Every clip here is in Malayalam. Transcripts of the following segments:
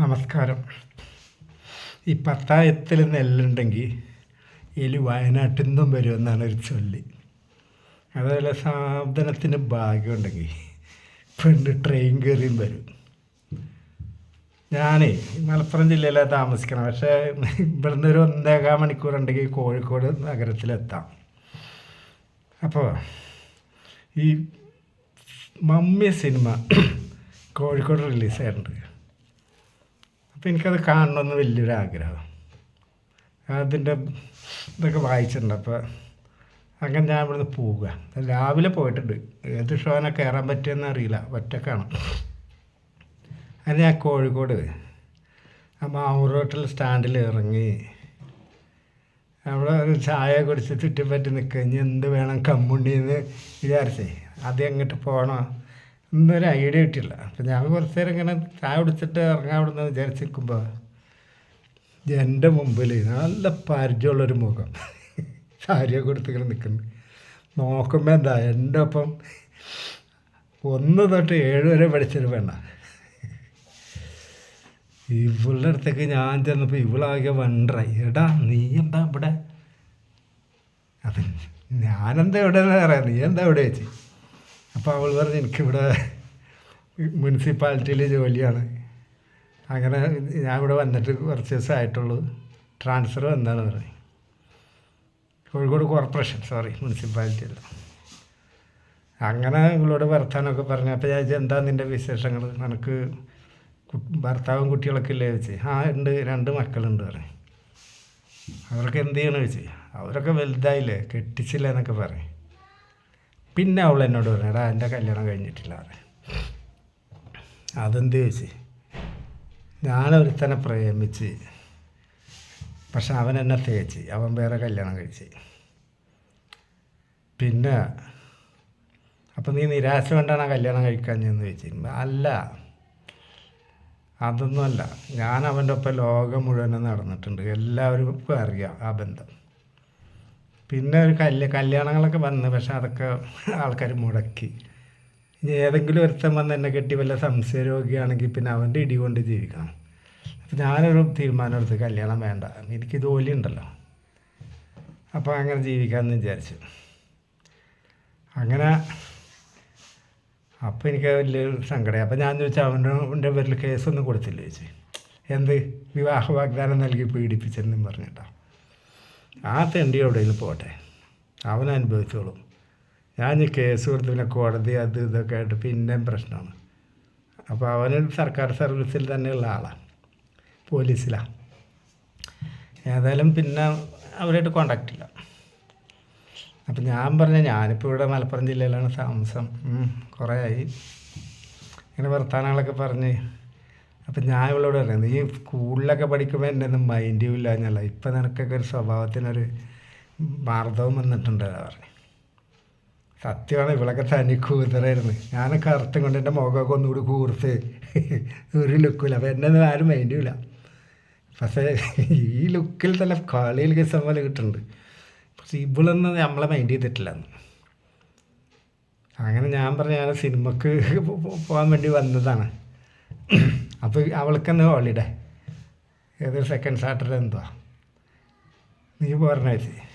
നമസ്കാരം. ഈ പത്തായത്തിൽ നെല്ലുണ്ടെങ്കിൽ എലി വയനാട്ടിൽ നിന്നും വരുമെന്നാണ് ഒരു ചൊല്ലി. അതുപോലെ സാധനത്തിന് ഭാഗ്യമുണ്ടെങ്കിൽ പെണ്ണ് ട്രെയിൻ കയറിയും വരും. ഞാനേ മലപ്പുറം ജില്ലയിലാണ് താമസിക്കണം പക്ഷേ ഇവിടുന്ന് ഒരു ഒന്നേകാൽ മണിക്കൂർ ഉണ്ടെങ്കിൽ കോഴിക്കോട് നഗരത്തിലെത്താം. അപ്പോൾ ഈ മമ്മി സിനിമ കോഴിക്കോട് റിലീസായിട്ടുണ്ട് അപ്പോൾ എനിക്കത് കാണണമെന്ന് വലിയൊരു ആഗ്രഹം അതിന്റെ ഇതൊക്കെ വായിച്ചിട്ടുണ്ട്. അപ്പോൾ അങ്ങനെ ഞാൻ ഇവിടുന്ന് പോവുക. രാവിലെ പോയിട്ടുണ്ട്. ഏത് ഷോനെ കയറാൻ പറ്റിയെന്ന് അറിയില്ല. ഒറ്റക്കാണ്. അത് ഞാൻ കോഴിക്കോട് ആ മാവൂർ ഹോട്ടൽ സ്റ്റാൻഡിൽ ഇറങ്ങി. അവിടെ ഒരു ചായ കുടിച്ച് ചുറ്റിപ്പറ്റി നിൽക്കുക. ഇനി എന്ത് വേണം കമ്മുണ്ടിന്ന് വിചാരിച്ചേ. അത് എങ്ങോട്ട് പോകണോ. എന്നൊരു ഐഡിയ കിട്ടിയില്ല. അപ്പം ഞാൻ കുറച്ച് നേരം ഇങ്ങനെ ചായ കുടിച്ചിട്ട് ഇറങ്ങാൻ വിടുന്നത് വിചാരിച്ചിരിക്കുമ്പോൾ വിചാരിച്ച് എന്റെ മുമ്പിൽ നല്ല പരിചയമുള്ളൊരു മുഖം. സാരിയൊക്കെ കൊടുത്തിങ്ങനെ നിൽക്കുന്നു. നോക്കുമ്പോൾ എന്താ എന്റെ ഒപ്പം ഒന്ന് തൊട്ട് ഏഴ് വരെ പഠിച്ചൊരു പെണ്ണ. ഇവളുടെ അടുത്തേക്ക് ഞാൻ ചെന്നപ്പോൾ ഇവളാകെ വണ്ടറായി. എടാ നീ എന്താ ഇവിടെ? അത് ഞാനെന്താ ഇവിടെ പറയാം നീ എന്താ ഇവിടെ വെച്ച് അപ്പോൾ അവൾ പറഞ്ഞു എനിക്കിവിടെ മുനിസിപ്പാലിറ്റിയിൽ ജോലിയാണ്. അങ്ങനെ ഞാൻ ഇവിടെ വന്നിട്ട് കുറച്ച് ദിവസം ആയിട്ടുള്ളൂ. ട്രാൻസ്ഫർ വന്നതാണ് പറഞ്ഞു. കോഴിക്കോട് കോർപ്പറേഷൻ സോറി മുനിസിപ്പാലിറ്റിയല്ല അങ്ങനെ ഇവളോട് വർത്താനമൊക്കെ പറഞ്ഞു. അപ്പോൾ ഞാൻ എന്താ നിന്റെ വിശേഷങ്ങൾ നിനക്ക് ഭർത്താവും കുട്ടികളൊക്കെ ഇല്ലേ? വെച്ച് ആ ഉണ്ട്. രണ്ട് മക്കളുണ്ട് പറഞ്ഞു. അവരൊക്കെ എന്ത് ചെയ്യണമെന്ന് ചോദിച്ചു. അവരൊക്കെ വലുതായില്ലേ? കെട്ടിച്ചില്ല എന്നൊക്കെ പറയും പിന്നെ അവൾ എന്നോട് പറഞ്ഞു എന്റെ കല്യാണം കഴിഞ്ഞിട്ടില്ല അതെന്ത് ചോദിച്ചു? ഞാനൊരുത്തനെ പ്രേമിച്ച് പക്ഷെ അവൻ എന്നെ തേച്ച് അവൻ വേറെ കല്യാണം കഴിച്ച്. പിന്നെ അപ്പം നീ നിരാശ കൊണ്ടാണ് കല്യാണം കല്യാണം കഴിക്കാഞ്ഞെന്ന് ചോദിച്ചു. അല്ല അതൊന്നുമല്ല. ഞാൻ അവന്റെ ഒപ്പം ലോകം മുഴുവനും നടന്നിട്ടുണ്ട്. എല്ലാവർക്കും അറിയാം ആ ബന്ധം. പിന്നെ ഒരു കല്യ കല്യാണങ്ങളൊക്കെ വന്ന് പക്ഷെ അതൊക്കെ ആൾക്കാർ മുടക്കി. ഇനി ഏതെങ്കിലും ഒരുത്തൻ വന്ന് എന്നെ കെട്ടി വല്ല സംശയ രോഗിയാണെങ്കിൽ പിന്നെ അവന്റെ ഇടി കൊണ്ട് ജീവിക്കണം. അപ്പം ഞാനൊരു തീരുമാനം എടുത്ത് കല്യാണം വേണ്ട. എനിക്ക് ജോലി ഉണ്ടല്ലോ. അപ്പോൾ അങ്ങനെ ജീവിക്കാമെന്ന് വിചാരിച്ചു. അങ്ങനെ അപ്പോൾ എനിക്ക് വലിയൊരു സങ്കടമായി. അപ്പോൾ ഞാൻ ചോദിച്ചാൽ അവന്റെ പേരിൽ കേസൊന്നും കൊടുത്തില്ല ചോദിച്ചു. എന്ത്? വിവാഹ വാഗ്ദാനം നൽകി പീഡിപ്പിച്ചെന്നും പറഞ്ഞിട്ടാ. ആ തെണ്ടി എവിടെയെങ്കിലും പോട്ടെ അവൻ അനുഭവിച്ചോളും. ഞാൻ കേസ് കൊടുത്ത് പിന്നെ കോടതി അത് ഇതൊക്കെ ആയിട്ട് പിന്നെയും പ്രശ്നമാണ്. അപ്പോൾ അവന് സർക്കാർ സർവീസിൽ തന്നെയുള്ള ആളാണ് പോലീസിലാണ് ഏതായാലും പിന്നെ അവരായിട്ട് കോണ്ടാക്റ്റ് ഇല്ല. അപ്പം ഞാൻ പറഞ്ഞ ഞാനിപ്പോൾ ഇവിടെ മലപ്പുറം ജില്ലയിലാണ് താമസം. കുറേ ആയി. ഇങ്ങനെ വർത്തമാനങ്ങളൊക്കെ പറഞ്ഞ് അപ്പം ഞാൻ ഇവളോട് പറയാം നീ സ്കൂളിലൊക്കെ പഠിക്കുമ്പോൾ എന്റെ ഒന്നും മൈൻഡും ഇല്ല എന്നല്ല. ഇപ്പം നിനക്കൊക്കെ ഒരു സ്വഭാവത്തിനൊരു മാർദ്ദവും വന്നിട്ടുണ്ട് പറഞ്ഞു. സത്യമാണ് ഇവളൊക്കെ തനി കൂതറായിരുന്നു. ഞാനൊക്കെ അർത്ഥം കൊണ്ട് എന്റെ മുഖമൊക്കെ ഒന്നുകൂടി കൂർത്ത് ഒരു ലുക്കില്ല അപ്പം എന്നെ ഒന്നും ആരും മൈൻഡും പക്ഷേ ഈ ലുക്കിൽ തന്നെ കളിയിൽ കിസം പോലെ കിട്ടുന്നുണ്ട്. പക്ഷെ ഇവളൊന്നും നമ്മളെ മൈൻഡ് ചെയ്തിട്ടില്ല അങ്ങനെ ഞാൻ പറഞ്ഞ ഞാൻ സിനിമക്ക് പോകാൻ വേണ്ടി വന്നതാണ്. അപ്പോൾ അവൾക്കെന്ന് ഹോളിഡേ ഏതൊരു സെക്കൻഡ് സാറ്റർഡേ എന്തുവാ നീ വെച്ച്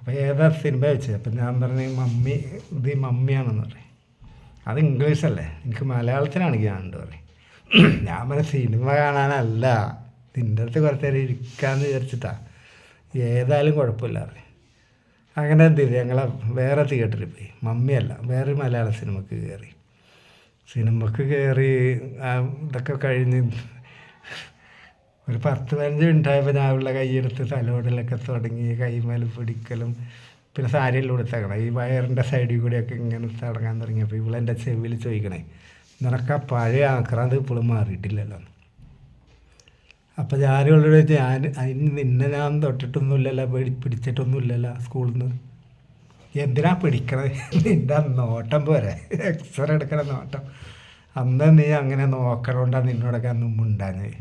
അപ്പോൾ ഏതാ സിനിമ വെച്ച് അപ്പം ഞാൻ പറഞ്ഞു മമ്മി ഇത് മമ്മിയാണെന്ന് പറയും. അത് ഇംഗ്ലീഷ് അല്ലേ? എനിക്ക് മലയാളത്തിനാണെങ്കിൽ ഞാൻ ഉണ്ട് പറയും. ഞാൻ പറഞ്ഞ സിനിമ കാണാനല്ല. നിന്റെ അടുത്ത് കുറച്ച് നേരം ഇരിക്കാമെന്ന് വിചാരിച്ചിട്ടാ. ഏതായാലും കുഴപ്പമില്ല പറയും. അങ്ങനെ എന്ത് ചെയ്തു? ഞങ്ങളെ വേറെ തിയേറ്ററിൽ പോയി. മമ്മിയല്ല വേറെ മലയാള സിനിമക്ക് കയറി. സിനിമക്ക് കയറി ഇതൊക്കെ കഴിഞ്ഞ് ഒരു പത്ത് പതിനഞ്ച് മിനിറ്റായപ്പോൾ ഞാൻ ഉള്ള കൈയെടുത്ത് തലോടലൊക്കെ തുടങ്ങി കൈമേൽ പിടിക്കലും പിന്നെ സാരിയെല്ലാം കൊടുത്തേക്കണം ഈ വയറിന്റെ സൈഡിൽ കൂടെയൊക്കെ ഇങ്ങനെ തുടങ്ങാൻ തുടങ്ങിയപ്പോൾ ഇവളെന്റെ ചെവിയിൽ ചോദിക്കണേ നിനക്ക് ആ പഴയ ആക്രാന്ത് ഇപ്പോഴും മാറിയിട്ടില്ലല്ലോ. അപ്പോൾ ചോദിച്ചു ഞാൻ അതിന് നിന്നെ ഞാൻ തൊട്ടിട്ടൊന്നുമില്ലല്ലോ പിടി പിടിച്ചിട്ടൊന്നുമില്ലല്ലോ സ്കൂളിൽ നിന്ന് എന്തിനാ പിടിക്കണത്? നിന്റെ നോട്ടം പോരെ. എക്സ്റേ എടുക്കണ നോട്ടം. അന്ന് നീ അങ്ങനെ നോക്കണോണ്ടാ നിന്നോടൊക്കെ അന്ന് മുണ്ടാഞ്ഞത്.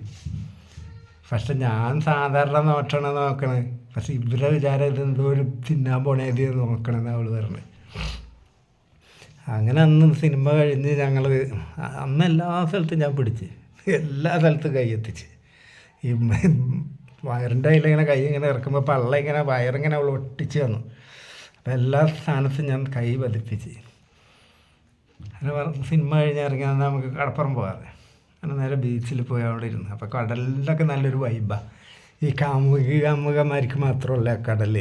പക്ഷെ ഞാൻ സാധാരണ നോട്ടണ നോക്കണത്. പക്ഷെ ഇവരെ വിചാരം ഇത് എന്തോ ഒരു തിന്നാൻ പോണേത് നോക്കണമെന്ന് അവൾ പറഞ്ഞു അങ്ങനെ അന്ന് സിനിമ കഴിഞ്ഞ് ഞങ്ങൾ അന്ന് എല്ലാ സ്ഥലത്തും ഞാൻ പിടിച്ച്. എല്ലാ സ്ഥലത്തും കൈ എത്തിച്ച്. ഈ വയറിന്റെ കയ്യിലിങ്ങനെ കൈ ഇങ്ങനെ ഇറക്കുമ്പോൾ പള്ള ഇങ്ങനെ വയറിങ്ങനെ അവൾ ഒട്ടിച്ച് തന്നു അപ്പോൾ എല്ലാ സ്ഥാനത്തും ഞാൻ കൈ പതിപ്പിച്ച്. അങ്ങനെ സിനിമ കഴിഞ്ഞ് ഇറങ്ങി നമുക്ക് കടപ്പുറം പോകാറ്. അങ്ങനെ നേരെ ബീച്ചിൽ പോയി അവിടെ ഇരുന്നു. അപ്പോൾ കടലിലൊക്കെ നല്ലൊരു വൈബാണ് ഈ കാമുകി കാമുകന്മാർക്ക് മാത്രമല്ല കടൽ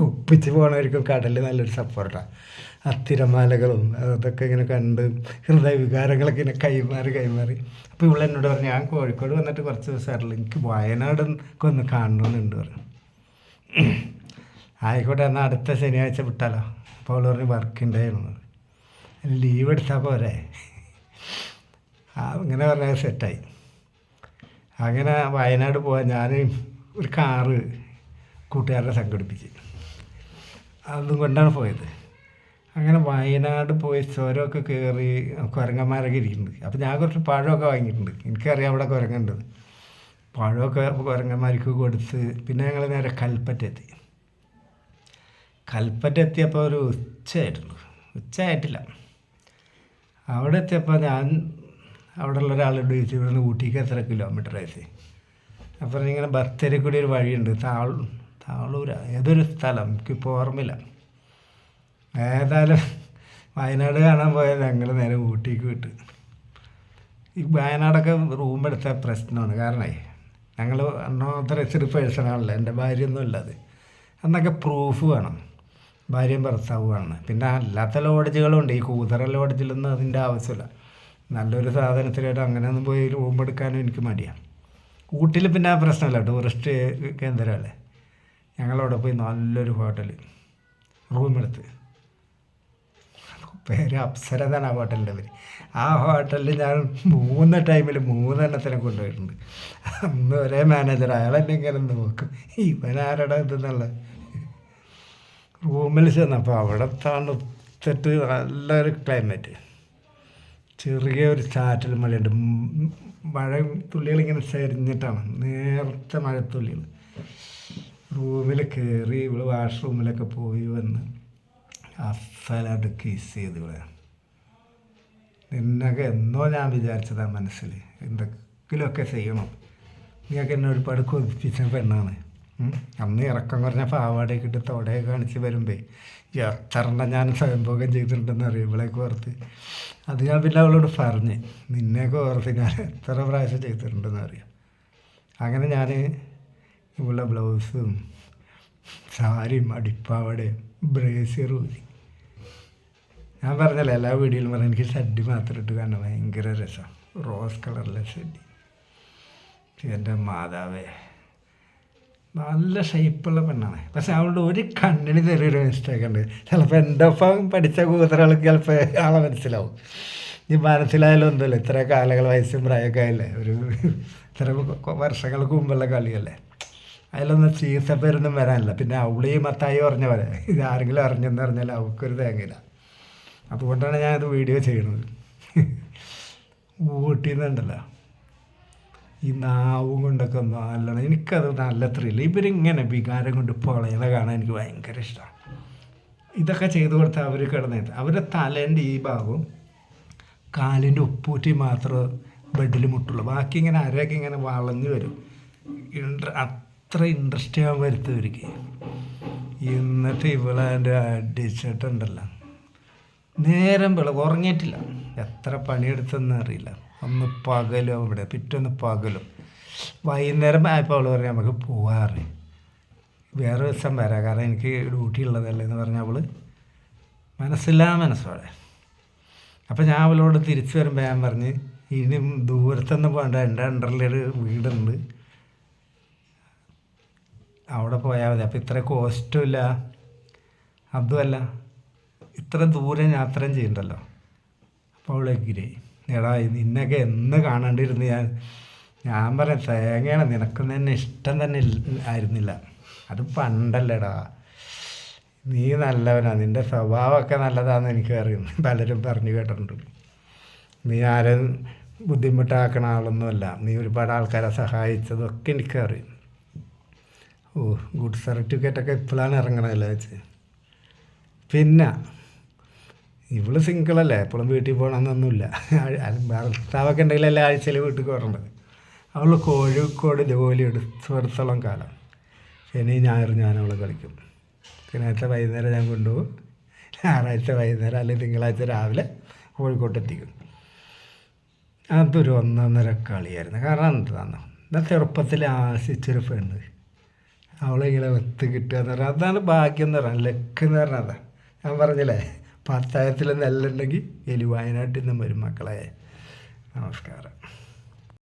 ഒപ്പിച്ച് പോകണവർക്കും കടൽ നല്ലൊരു സപ്പോർട്ടാണ് ആ. തിരമാലകളും അതൊക്കെ ഇങ്ങനെ കണ്ട് ഹൃദയവികാരങ്ങളൊക്കെ ഇങ്ങനെ കൈമാറി കൈമാറി. അപ്പോൾ ഇവിടെ എന്നോട് പറഞ്ഞു ഞാൻ കോഴിക്കോട് വന്നിട്ട് കുറച്ച് ദിവസമായിട്ടുള്ളൂ. എനിക്ക് വയനാട് ഒക്കെ ഒന്ന് കാണണമെന്നുണ്ട് പറഞ്ഞു ആയിക്കോട്ടെ എന്നാൽ അടുത്ത ശനിയാഴ്ച വിട്ടാലോ? അപ്പോൾ അവൾ പറഞ്ഞ് വർക്ക് ഉണ്ടായിരുന്നു ലീവ് എടുത്താൽ പോരെ. അങ്ങനെ പറഞ്ഞാൽ സെറ്റായി അങ്ങനെ വയനാട് പോകാൻ ഞാൻ ഒരു കാറ് കൂട്ടുകാരനെ സംഘടിപ്പിച്ച്. അതും കൊണ്ടാണ് പോയത്. അങ്ങനെ വയനാട് പോയി ചുരമൊക്കെ കയറി കുരങ്ങന്മാരൊക്കെ ഇരിക്കുന്നുണ്ട്. അപ്പോൾ ഞാൻ കുറച്ച് പഴമൊക്കെ വാങ്ങിയിട്ടുണ്ട്. എനിക്കറിയാം അവിടെ കുരങ്ങുണ്ട്. പഴമൊക്കെ കുരങ്ങന്മാർക്ക് കൊടുത്ത് പിന്നെ ഞങ്ങൾ നേരെ കൽപ്പറ്റ എത്തി കൽപ്പറ്റ എത്തിയപ്പോൾ ഒരു ഉച്ചയായിട്ടുണ്ട്. ഉച്ചയായിട്ടില്ല. അവിടെ എത്തിയപ്പോൾ ഞാൻ അവിടെ ഉള്ള ഒരാളോട് ചോദിച്ചു ഇവിടുന്ന് ഊട്ടിക്ക് എത്ര കിലോമീറ്റർ ആയിട്ട് അപ്പോൾ ഇങ്ങനെ ബത്തേരി കൂടി ഒരു വഴിയുണ്ട്. താൾ താളൂര. ഏതൊരു സ്ഥലം? എനിക്കിപ്പോൾ ഓർമ്മയില്ല. ഏതായാലും വയനാട് കാണാൻ പോയാൽ ഞങ്ങൾ നേരെ ഊട്ടിക്ക് വിട്ട്. ഈ വയനാടൊക്കെ റൂം എടുത്ത പ്രശ്നമാണ്. കാരണമേ ഞങ്ങൾ അൺഓത്തറൈസ്ഡ് പേഴ്സണാണല്ലോ എന്റെ ഭാര്യയൊന്നും ഇല്ലാതെ അന്നൊക്കെ പ്രൂഫ് വേണം. ഭാര്യയും ഭർത്താവും വേണം പിന്നെ അല്ലാത്ത ലോഡ്ജുകളുണ്ട്. ഈ കൂതറ ലോഡ്ജിലൊന്നും അതിന്റെ ആവശ്യമില്ല. നല്ലൊരു സാധനത്തിലായിട്ട് അങ്ങനെ ഒന്നും പോയി റൂം എടുക്കാനും എനിക്ക് മടിയാണ്. ഊട്ടിയിൽ പിന്നെ ആ പ്രശ്നമില്ല. ടൂറിസ്റ്റ് കേന്ദ്രമല്ലേ. ഞങ്ങളവിടെ പോയി നല്ലൊരു ഹോട്ടൽ റൂം എടുത്ത് പേര് അപ്സര എന്നാണ് ആ ഹോട്ടലിന്റെ പേര്. ആ ഹോട്ടലിൽ ഞാൻ മൂന്ന് ടൈമിൽ മൂന്നെണ്ണത്തിനെ കൊണ്ടുപോയിട്ടുണ്ട്. അന്ന് ഒരേ മാനേജർ. അയാൾ ഇങ്ങനെ നോക്കും. ഇവനാരുടെ ഇതെന്നുള്ളത്. ഇതെന്നുള്ള റൂമിൽ ചെന്നപ്പോൾ അവിടെ തണുത്തിട്ട് നല്ലൊരു ക്ലൈമറ്റ് ചെറിയ ഒരു ചാറ്റൽ മഴയുണ്ട്. മഴ തുള്ളികൾ ഇങ്ങനെ ചരിഞ്ഞിട്ടാണ്. നേരത്തെ മഴത്തുള്ളികൾ. റൂമിൽ കയറി ഇവിടെ വാഷ്റൂമിലൊക്കെ പോയി വന്ന് അസലായിട്ട് കിസ് ചെയ്ത് ഇവിടെ. നിന്നൊക്കെ എന്നോ ഞാൻ വിചാരിച്ചതാണ് മനസ്സിൽ എന്തെങ്കിലുമൊക്കെ ചെയ്യണം. നീയൊക്കെ എന്നെ ഒരുപാട് കൊതിപ്പിച്ച പെണ്ണാണ്. അന്ന് ഇറക്കം കുറഞ്ഞ പാവാടയൊക്കെ ഇട്ട് തോടയൊക്കെ കാണിച്ച് വരുമ്പേ എത്രണ്ണം ഞാൻ സ്വയംഭോഗം ചെയ്തിട്ടുണ്ടെന്ന് അറിയും ഇവളെയൊക്കെ ഓർത്ത്. അത് ഞാൻ പിന്നെ അവളോട് പറഞ്ഞ് നിന്നെയൊക്കെ ഓർത്ത് ഞാൻ എത്ര പ്രാവശ്യം ചെയ്തിട്ടുണ്ടെന്ന് അറിയാം. അങ്ങനെ ഞാൻ ഇവളുടെ ബ്ലൗസും സാരിയും അടിപ്പാവടയും ബ്രേസിയറും ഞാൻ പറഞ്ഞല്ലോ എല്ലാ വീഡിയോയിലും പറഞ്ഞു എനിക്ക് ഷഡ്ഡി മാത്രം ഇട്ട് കാണാൻ ഭയങ്കര രസം റോസ് കളറിലെ ഷഡ്ഡി എന്റെ മാതാവേ നല്ല ഷേപ്പുള്ള പെണ്ണാണ്. പക്ഷെ അവളുടെ ഒരു കണ്ണിന് ചെറിയൊരു മിസ്റ്റേക്ക് ഉണ്ട്. ചിലപ്പോൾ എന്റെ ഒപ്പം പഠിച്ച കൂതറകൾക്ക് ചിലപ്പോൾ ആളെ മനസ്സിലാവും. ഈ മനസ്സിലായാലും ഒന്നുമില്ല. ഇത്ര കാലങ്ങൾ വയസ്സും പ്രായമൊക്കെ ആയില്ലേ? ഒരു ഇത്ര വർഷങ്ങൾക്ക് മുമ്പുള്ള കളിയല്ലേ? അതിലൊന്നും ചീത്തപ്പേരൊന്നും വരാനില്ല. പിന്നെ അവളീ മത്തായി പറഞ്ഞ പോലെ ഇത് ആരെങ്കിലും അറിഞ്ഞെന്ന് പറഞ്ഞാൽ അവൾക്കൊരു തേങ്ങയില്ല. അതുകൊണ്ടാണ് ഞാനത് വീഡിയോ ചെയ്യണത് ഊട്ടിന്നുണ്ടല്ലോ ഈ നാവും കൊണ്ടൊക്കെ നല്ലോണം. എനിക്കത് നല്ല ത്രില്ല ഇവരിങ്ങനെ വികാരം കൊണ്ട് പൊളയണ കാണാൻ എനിക്ക് ഭയങ്കര ഇഷ്ടമാണ് ഇതൊക്കെ ചെയ്തു കൊടുത്താൽ അവർ കിടന്നിട്ട് അവരെ തലേന്റെ ഈ ഭാഗവും കാലിന്റെ ഉപ്പൂറ്റി മാത്രം ബെഡിൽ മുട്ടുള്ളൂ. ബാക്കി ഇങ്ങനെ അരയൊക്കെ ഇങ്ങനെ വളഞ്ഞു വരും. അത്ര ഇൻട്രസ്റ്റ് ആകാൻ വരുത്തവർക്ക് എന്നിട്ട് എന്റെ അടിച്ചിട്ടുണ്ടല്ലോ. നേരം വിള ഉറങ്ങിയിട്ടില്ല. എത്ര പണിയെടുത്തെന്ന് അറിയില്ല. ഒന്ന് പകലും അവിടെ പിറ്റൊന്ന് പകലും. വൈകുന്നേരം ആയപ്പോൾ അവൾ പറഞ്ഞു നമുക്ക് പോവാറ് വേറെ ദിവസം വരാം. കാരണം എനിക്ക് ഡ്യൂട്ടി ഉള്ളതല്ലേ എന്ന് പറഞ്ഞ അവൾ മനസ്സില്ലാ മനസ്സോടെ. അപ്പോൾ ഞാൻ അവളോട് തിരിച്ചു വരുമ്പോൾ ഞാൻ പറഞ്ഞ് ഇനി ദൂരത്തൊന്നും പോകണ്ട എന്റെ അണ്ടറിലൊരു വീടുണ്ട്. അവിടെ പോയാൽ മതി. അപ്പോൾ ഇത്ര കോസ്റ്റും ഇല്ല. അതുമല്ല ഇത്ര ദൂരം യാത്രയും ചെയ്യണ്ടല്ലോ. അപ്പോൾ അവൾ എഗ്രി. എടാ നിന്നൊക്കെ എന്ന് കാണാണ്ടിരുന്ന് ഞാൻ ഞാൻ പറയാം തേങ്ങയാണ് നിനക്കൊന്നും തന്നെ ഇഷ്ടം തന്നെ ആയിരുന്നില്ല. അത് പണ്ടല്ലടാ. നീ നല്ലവനാണ് നിന്റെ സ്വഭാവമൊക്കെ നല്ലതാണെന്ന് എനിക്ക് അറിയുന്നു. പലരും പറഞ്ഞു കേട്ടിട്ടുണ്ട്. നീ ആരും ബുദ്ധിമുട്ടാക്കണ ആളൊന്നുമല്ല. നീ ഒരുപാട് ആൾക്കാരെ സഹായിച്ചതൊക്കെ എനിക്ക് എനിക്കറിയും ഓ ഗുഡ് സർട്ടിഫിക്കറ്റൊക്കെ ഇപ്പോഴാണ് ഇറങ്ങണമല്ലോ വെച്ച്. പിന്നെ ഇവൾ സിംഗിൾ അല്ലേ എപ്പോഴും വീട്ടിൽ പോകണമെന്നൊന്നുമില്ല ഭർത്താവൊക്കെ ഉണ്ടെങ്കിൽ എല്ലാ ആഴ്ചയിൽ വീട്ടിൽ കയറേണ്ടത് അവൾ കോഴിക്കോട് ജോലി എടുത്തോടത്തോളം കാലം. ശനി ഞായർ ഞാൻ അവളെ കളിക്കും. ശനിയാഴ്ച വൈകുന്നേരം ഞാൻ കൊണ്ടുപോകും. ഞായറാഴ്ച വൈകുന്നേരം അല്ലെങ്കിൽ തിങ്കളാഴ്ച രാവിലെ കോഴിക്കോട്ട് എത്തിക്കും. അതൊരു ഒന്നൊന്നര കളിയായിരുന്നു. കാരണം എന്താണെന്നോ എന്നാൽ ചെറുപ്പത്തിൽ ആശിച്ചൊരു പെണ്ണ്. അവളിങ്ങനെ വെത്ത് കിട്ടുക എന്ന് പറഞ്ഞാൽ അതാണ് ഭാഗ്യം എന്ന് പറഞ്ഞാൽ ലക്ക് എന്ന് പറഞ്ഞാൽ അതാണ് ഞാൻ പറഞ്ഞില്ലേ? പത്തായത്തിൽ നെല്ലുണ്ടെങ്കിൽ എലി വയനാട്ടിൽ നിന്നും വരും മക്കളെ നമസ്കാരം.